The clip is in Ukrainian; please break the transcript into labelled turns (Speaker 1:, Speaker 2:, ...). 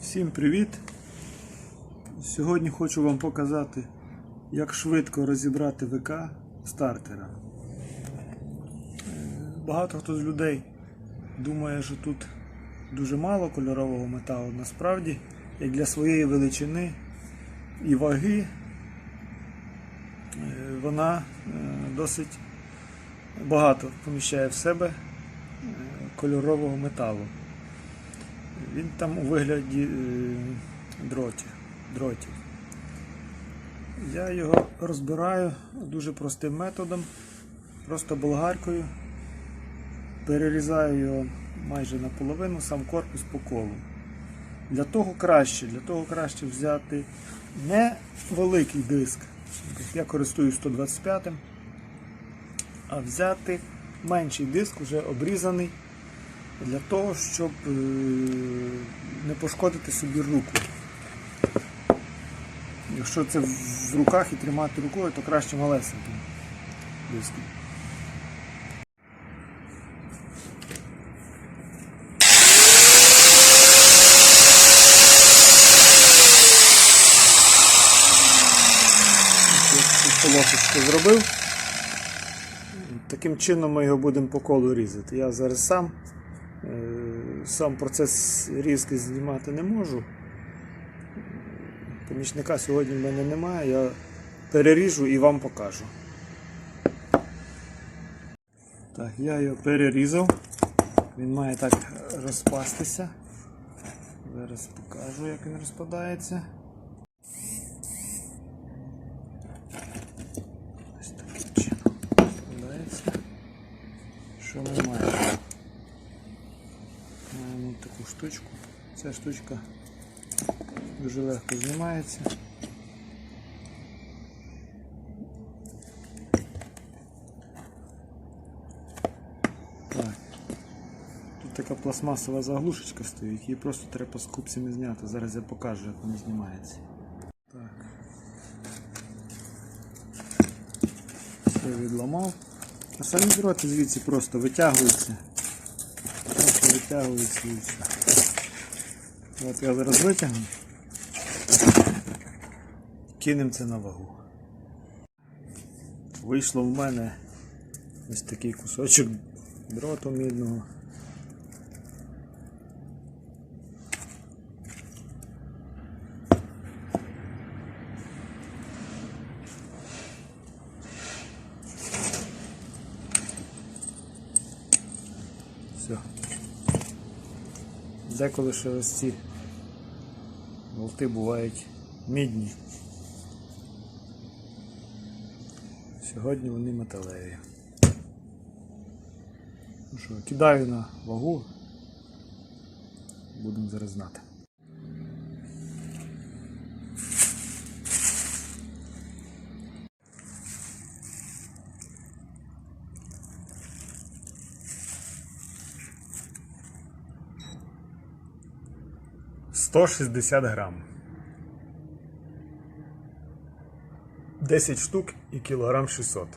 Speaker 1: Всім привіт! Сьогодні хочу вам показати, як швидко розібрати ВК стартера. Багато хто з людей думає, що тут дуже мало кольорового металу. Насправді, як для своєї величини і ваги, е, вона е, досить багато поміщає в себе е, кольорового металу. Він там у вигляді е, дротів, дротів. Я його розбираю дуже простим методом, просто болгаркою. Перерізаю його майже наполовину, сам корпус по колу. Для того краще, для того краще взяти не великий диск, я користуюсь 125 а взяти менший диск, вже обрізаний для того, щоб е, не пошкодити собі руку. Якщо це в руках і тримати рукою, то краще малесеньким диском. Полосочку зробив. Таким чином ми його будемо по колу різати. Я зараз сам сам процес різки знімати не можу. Помічника сьогодні в мене немає, я переріжу і вам покажу. Так, я його перерізав. Він має так розпастися. Зараз покажу, як він розпадається. Ось таким чином розпадається. Що ми маємо? Маємо таку штучку. Ця штучка дуже легко знімається. Тут така пластмасова заглушечка стоїть, її просто треба з купцями зняти. Зараз я покажу, як вона знімається. Так. Все відламав. А самі дроти звідси просто витягуються. Просто витягуються і все. От я зараз витягну. Кинемо це на вагу. Вийшло в мене ось такий кусочок дроту мідного. Все. Деколи ще ось ці болти бувають мідні. Сьогодні вони металеві. Ну що, кидаю на вагу. Будемо зараз знати. Сто шістдесят грам. 10 штук і кілограм 600.